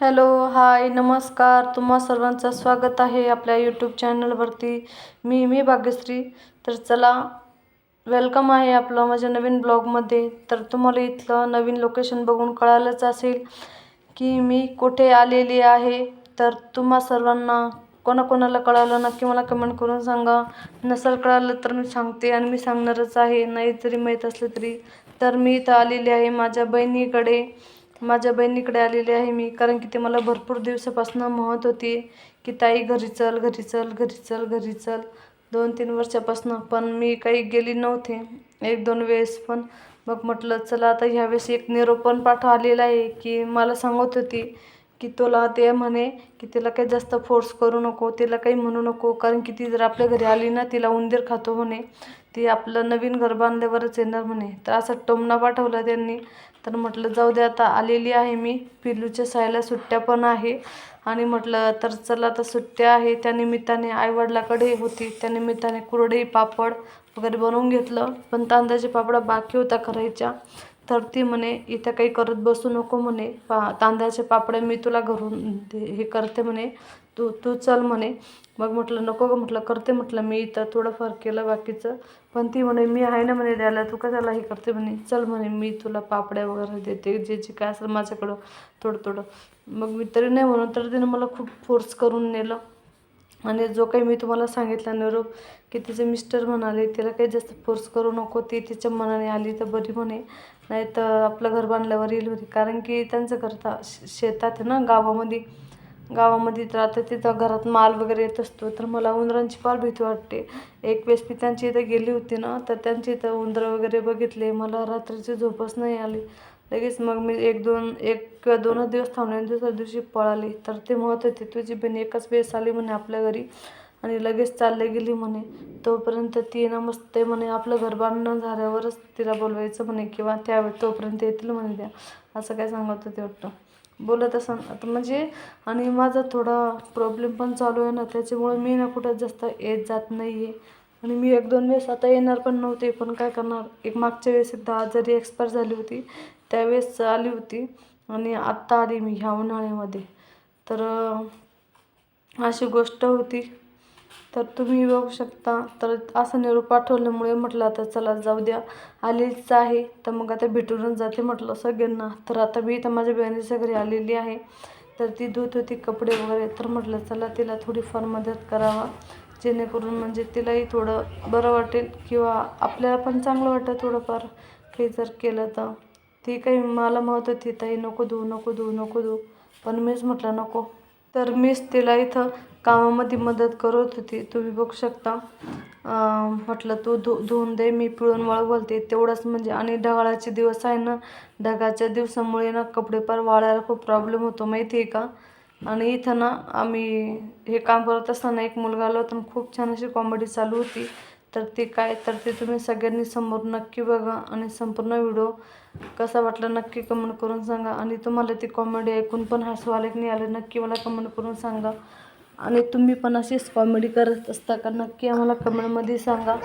Hello hi नमस्कार. तुम्हा सर्वांचं स्वागत आहे आपल्या यूट्यूब चॅनलवरती मी मी भाग्यश्री. तर चला वेलकम आहे आपलं माझ्या नवीन ब्लॉगमध्ये तर तुम्हाला इथलं नवीन लोकेशन बघून कळालंच असेल की मी कुठे आलेली आहे. तर तुम्हा सर्वांना कोणाकोणाला कळालं नक्की मला कमेंट करून सांगा. नसेल कळालं तर मी सांगते आणि मी सांगणारच आहे. नाही जरी माहीत असलं तरी. तर मी इथं आलेली आहे माझ्या बहिणीकडे. माझ्या बहिणीकडे आलेली आहे मी कारण की ते मला भरपूर दिवसापासून म्हणत होती की ताई घरी चल घरी चल घरी चल घरी चल. दोन तीन वर्षापासून पण मी काही गेली नव्हते एक दोन वेळेस पण. मग म्हटलं चला आता ह्यावेळेस एक निरोप पण पाठव आलेला आहे की मला सांगत होती की तुला ते म्हणे की तिला काही जास्त फोर्स करू नको तिला काही म्हणू नको कारण की ती जर आपल्या घरी आली ना तिला उंदीर खातो म्हणे ती आपलं नवीन घर बांधल्यावरच येणार म्हणे. तर असा टोमणा पाठवला त्यांनी. तर म्हटलं जाऊ दे आता आलेली आहे मी. पिल्लूच्या सायला सुट्ट्या पण आहे. आणि म्हटलं तर चला आता सुट्ट्या आहे. त्या निमित्ताने आईवडिलाकडे होती. त्या निमित्ताने कुरडई पापड वगैरे बनवून घेतलं. पण तांदळाचे पापड बाकी होता करायच्या. तर ती म्हणे इथं काही करत बसू नको म्हणे. पा तांदळाचे पापड मी तुला घरून हे करते म्हणे. तू तू चल म्हणे. मग म्हटलं नको गं म्हटलं करते म्हटलं मी इथं थोडंफार केलं बाकीचं. पण ती म्हणे मी आहे ना म्हणे द्यायला तू कशाला हे करते म्हणे? चल म्हणे मी तुला पापड्या वगैरे देते जे जे काय असेल माझ्याकडं थोडं थोडं. मग मी तरी नाही म्हणून तर तिने मला खूप फोर्स करून नेलं. आणि जो काही मी तुम्हाला सांगितला निरोप की तिचे मिस्टर म्हणाले तिला काही जास्त फोर्स करू नको ती तिच्या मनाने आली तर बरी म्हणे. नाही तर आपलं घर बांधल्यावर येईल होती कारण की त्यांचं घर शेतात आहे ना गावामध्ये. गावामध्ये तर आता तिथं घरात माल वगैरे येत असतो तर मला उंदरांची फार भीती वाटते. एक वेळेस मी त्यांची इथं गेली होती ना तर त्यांची इथं उंदरं वगैरे बघितले. मला रात्रीची झोपच नाही आली. लगेच मग मी एक दोन एक किंवा दोनच दिवस थांबले आणि दुसऱ्या दिवशी पळाली. तर ते म्हणत होते तुझी बहीण एकच वेळेस आली म्हणे आपल्या घरी आणि लगेच चालले गेली म्हणे. तोपर्यंत ती ना मस्त म्हणे आपलं घर बांधणं झाल्यावरच तिला बोलवायचं म्हणे किंवा त्यावेळी तोपर्यंत येतील म्हणे त्या. असं काय सांगत होते वाटतं. बोलत असं म्हणजे आणि माझा थोडा प्रॉब्लेम पण चालू आहे ना त्याच्यामुळे मी ना कुठं जास्त येत जात नाही आहे आणि मी एक दोन वेळेस आता येणार पण नव्हते पण काय करणार? एक मागच्या वेळेस एकदा आजारी एक्सपायर झाली होती त्यावेळेस आली होती. आणि आत्ता आली मी ह्या उन्हाळ्यामध्ये. तर अशी गोष्ट होती. तर तुम्ही बघू शकता. तर असं निरोप पाठवल्यामुळे म्हटलं आता चला जाऊ द्या. आलीच आहे. तर मग आता भेटूनच जाते म्हटलं सगळ्यांना. तर आता मी तर माझ्या बहिणीच्या घरी आलेली आहे. तर ती धुत होती कपडे वगैरे. तर म्हटलं चला तिला थोडीफार मदत करावा. जेणेकरून म्हणजे तिलाही थोडं बरं वाटेल किंवा आपल्याला पण चांगलं वाटेल थोडंफार काही जर केलं तर. ती काही मला म्हणत होती ताई नको धुऊ नको धुऊ नको धुवू पण मीच म्हटलं नको. तर मीच तिला इथं कामामध्ये मदत करत होती. तुम्ही बघू शकता. म्हटलं तू धु धुवून दे मी पिळून वळवलते तेवढंच म्हणजे आणि ढगाळाचे दिवस आहे ना ढगाच्या दिवसामुळे ना कपडे पार वाळायला खूप प्रॉब्लेम होतो. माहिती आहे का? आणि इथं ना आम्ही हे काम करत असताना एक मुलगा आला होता खूप छान अशी कॉमेडी चालू होती. तर ते काय तर ते तुम्ही सगळ्यांनी समोर नक्की बघा आणि संपूर्ण व्हिडिओ कसा वाटला नक्की कमेंट करून सांगा. आणि तुम्हाला ती कॉमेडी ऐकून पण हसू आले की नाही आले नक्की मला कमेंट करून सांगा. आणि तुम्ही पण अशीच कॉमेडी करत असता का? नक्की आम्हाला कमेंटमध्ये सांगा.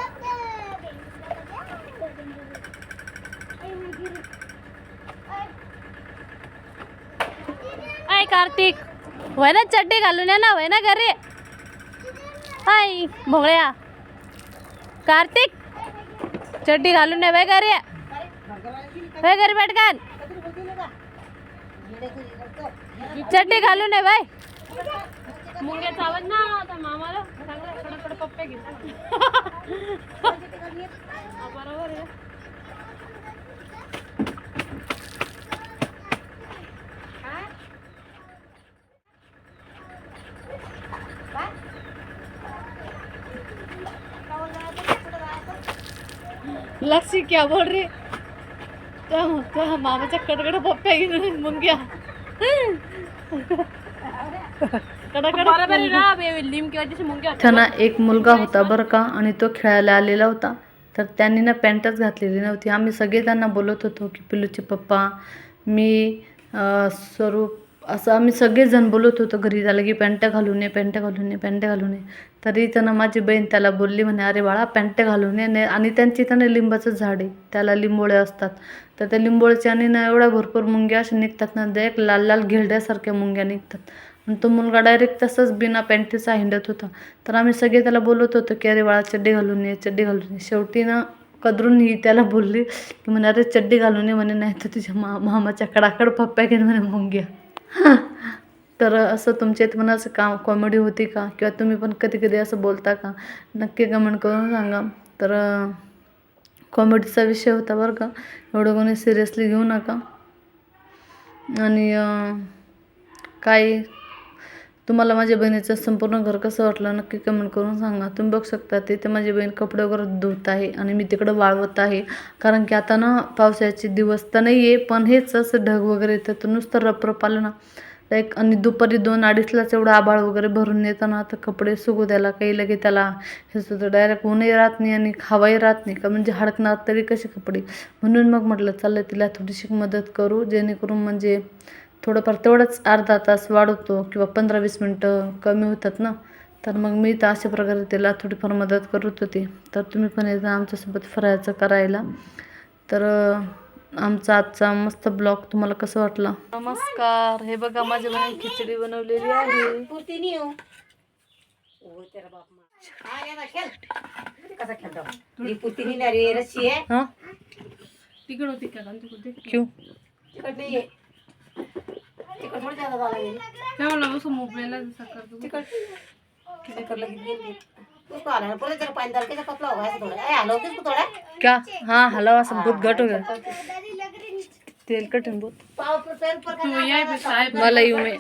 अय कार्तिक वय ना चड्डी घालून या ना वय ना घरे. हाय भोंगळ्या कार्तिक चड्डी घालून या वय घरे. वय घरी पटकन. चड्डी घालून ये बाय मुंग्याचा आवाज ना आता मामाला. चांगला कडकडे पप्पे बरोबर आहे. लक्ष्मी क्या बोल रही तो मामाच्या कडकड पप्प्या घेऊन मुंग्या. त्यांना एक मुलगा होता बरं का आणि तो खेळायला आलेला होता. तर त्यांनी ना पॅन्टच घातलेली नव्हती. आम्ही सगळे त्यांना बोलत होतो की पिलूचे पप्पा मी स्वरूप असं आम्ही सगळेजण बोलत होतो घरी झालं की पॅन्ट घालून ये पॅन्ट घालून ये पॅन्ट घालून ये. तरी त्यानं माझी बहीण त्याला बोलली म्हणे अरे बाळा पॅन्ट घालून ये. ने- आणि त्यांची त्यानं लिंबाचं झाड आहे. त्याला लिंबोळे असतात. तर त्या लिंबोळच्या आणि ना एवढ्या भरपूर मुंग्या अशा निघतात ना एक लाल लाल घेरड्यासारख्या मुंग्या निघतात. तो मुलगा डायरेक्ट तसंच बिना पॅन्टीचा हिंडत होता. तर आम्ही सगळे त्याला बोलत होतो की अरे बाळा चड्डी घालून ये चड्डी घालून ये. शेवटी ना कदरून ही त्याला बोलली की म्हणे अरे चड्डी घालून ये म्हणे नाही तर तुझ्या मा मामाच्या कडाकड पप्प्या घेऊन म्हणे मुंग्या. तर असं तुमच्या इथं म्हणा असं का कॉमेडी होती का? किंवा तुम्ही पण कधी कधी असं बोलता का? नक्की कमेंट करून सांगा. तर कॉमेडीचा विषय होता बरं का. एवढं कोणी सिरियसली घेऊ नका. आणि काय तुम्हाला माझ्या बहिणीचं संपूर्ण घर कसं वाटलं नक्की कमेंट करून सांगा. तुम्ही बघू शकता तिथे माझी बहीण कपडे वगैरे धुत आहे आणि मी तिकडं वाळवत आहे. कारण की आता ना पावसाळ्याचे दिवस तर नाही आहे पण हेच असं ढग वगैरे येतं तर नुसतं रपरप आलं ना. लाईक आणि दुपारी दोन अडीचलाच एवढं आभाळ वगैरे भरून येताना आता तर कपडे सुकू द्यायला काही लगे त्याला हे सुद्धा डायरेक्ट ऊनही राहत नाही आणि खावाही राहत नाही. का म्हणजे हडकणार तरी कसे कपडे? म्हणून मग म्हटलं चाललं तिला थोडीशी मदत करू जेणेकरून म्हणजे थोडंफार तेवढंच अर्धा तास वाढवतो किंवा पंधरा वीस मिनटं कमी होतात ना. तर मग मी तर अशा प्रकारे तिला थोडीफार मदत करत होती. तर तुम्ही पण एकदा आमच्यासोबत फिरायचं करायला. तर आमचा आजचा मस्त ब्लॉग तुम्हाला कसं वाटला? नमस्कार. हे बघा माझ्या बहिणी खिचडी बनवलेली आहे. हो? हा ही हां तिकडं होती. का तिकट थोडी जादा झाला गेली बसून मोबाईलला गेली पतला होगा ऐसा किसको क्या हाँ हलवा सब बहुत घट हो गया तेल कठिन बहुत पाव पर पैर पर का मलाई में